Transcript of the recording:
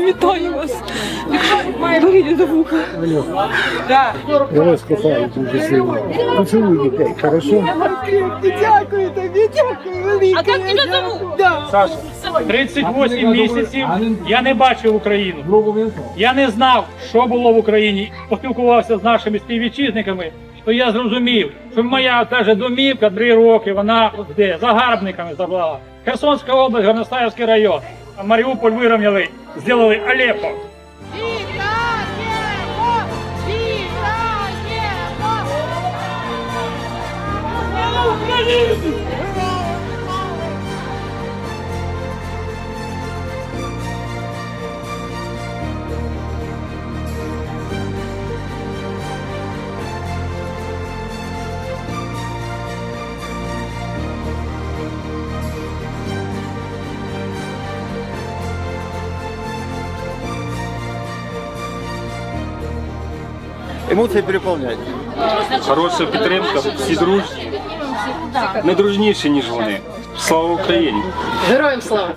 Вітаю вас. Беріть до вуха. Да. Я вас кохаю дуже сильно. Поцілуй дітей, хорошо? Дякую тобі, дякую велике. А как тебя зовут? Саша, 38 місяців я не бачив Україну. Я не знав, що було в Україні. Поспілкувався з нашими співвітчизниками, то я зрозумів, що моя навіть домівка три роки, вона де загарбниками забрала. Херсонська область, Горностаївський район. А Маріуполь вирівняли, зробили Алеппо. Емоції переповняють. Хороша підтримка, всі дружні. Не дружніші, ніж вони. Слава Україні! Героям слава!